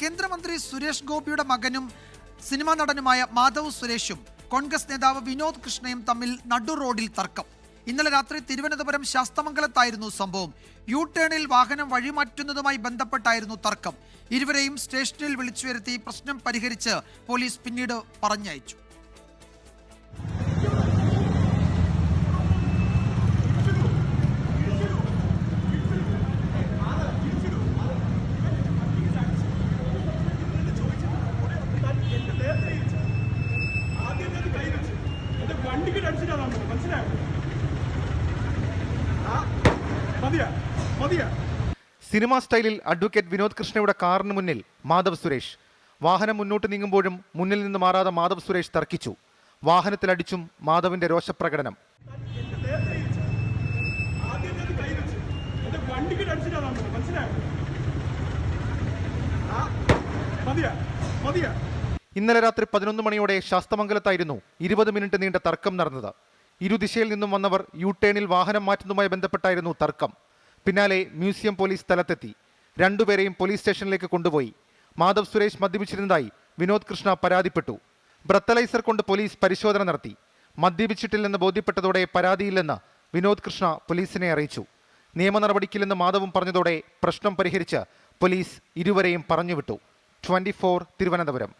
കേന്ദ്രമന്ത്രി സുരേഷ് ഗോപിയുടെ മകനും സിനിമാ നടനുമായ മാധവ് സുരേഷും കോൺഗ്രസ് നേതാവ് വിനോദ് കൃഷ്ണയും തമ്മിൽ നടു റോഡിൽ തർക്കം. ഇന്നലെ രാത്രി തിരുവനന്തപുരം ശാസ്തമംഗലത്തായിരുന്നു സംഭവം. യു ടേണിൽ വാഹനം വഴിമാറ്റുന്നതുമായി ബന്ധപ്പെട്ടായിരുന്നു തർക്കം. ഇരുവരെയും സ്റ്റേഷനിൽ വിളിച്ചു വരുത്തി പ്രശ്നം പരിഹരിച്ച് പോലീസ് പിന്നീട് പറഞ്ഞയച്ചു. സിനിമാ സ്റ്റൈലിൽ അഡ്വക്കേറ്റ് വിനോദ് കൃഷ്ണയുടെ കാറിന് മുന്നിൽ മാധവ് സുരേഷ്. വാഹനം മുന്നോട്ട് നീങ്ങുമ്പോഴും മുന്നിൽ നിന്ന് മാറാതെ മാധവ് സുരേഷ് തർക്കിച്ചു. വാഹനത്തിലടിച്ചും മാധവിന്റെ രോഷപ്രകടനം. ഇന്നലെ രാത്രി പതിനൊന്ന് മണിയോടെ ശാസ്തമംഗലത്തായിരുന്നു ഇരുപത് മിനിറ്റ് നീണ്ട തർക്കം നടന്നത്. ഇരുദിശയിൽ നിന്നും വന്നവർ യു ടേണിൽ വാഹനം മാറ്റുന്നതുമായി ബന്ധപ്പെട്ടായിരുന്നു തർക്കം. പിന്നാലെ മ്യൂസിയം പോലീസ് സ്ഥലത്തെത്തി. രണ്ടുപേരെയും പോലീസ് സ്റ്റേഷനിലേക്ക് കൊണ്ടുപോയി. മാധവ് സുരേഷ് മദ്യപിച്ചിരുന്നതായി വിനോദ് കൃഷ്ണ പരാതിപ്പെട്ടു. ബ്രത്തലൈസർ കൊണ്ട് പോലീസ് പരിശോധന നടത്തി. മദ്യപിച്ചിട്ടില്ലെന്ന് ബോധ്യപ്പെട്ടതോടെ പരാതിയില്ലെന്ന് വിനോദ് കൃഷ്ണ പോലീസിനെ അറിയിച്ചു. നിയമ നടപടിക്കില്ലെന്ന് മാധവും പറഞ്ഞതോടെ പ്രശ്നം പരിഹരിച്ച് പോലീസ് ഇരുവരെയും പറഞ്ഞുവിട്ടു ട്വന്റി തിരുവനന്തപുരം.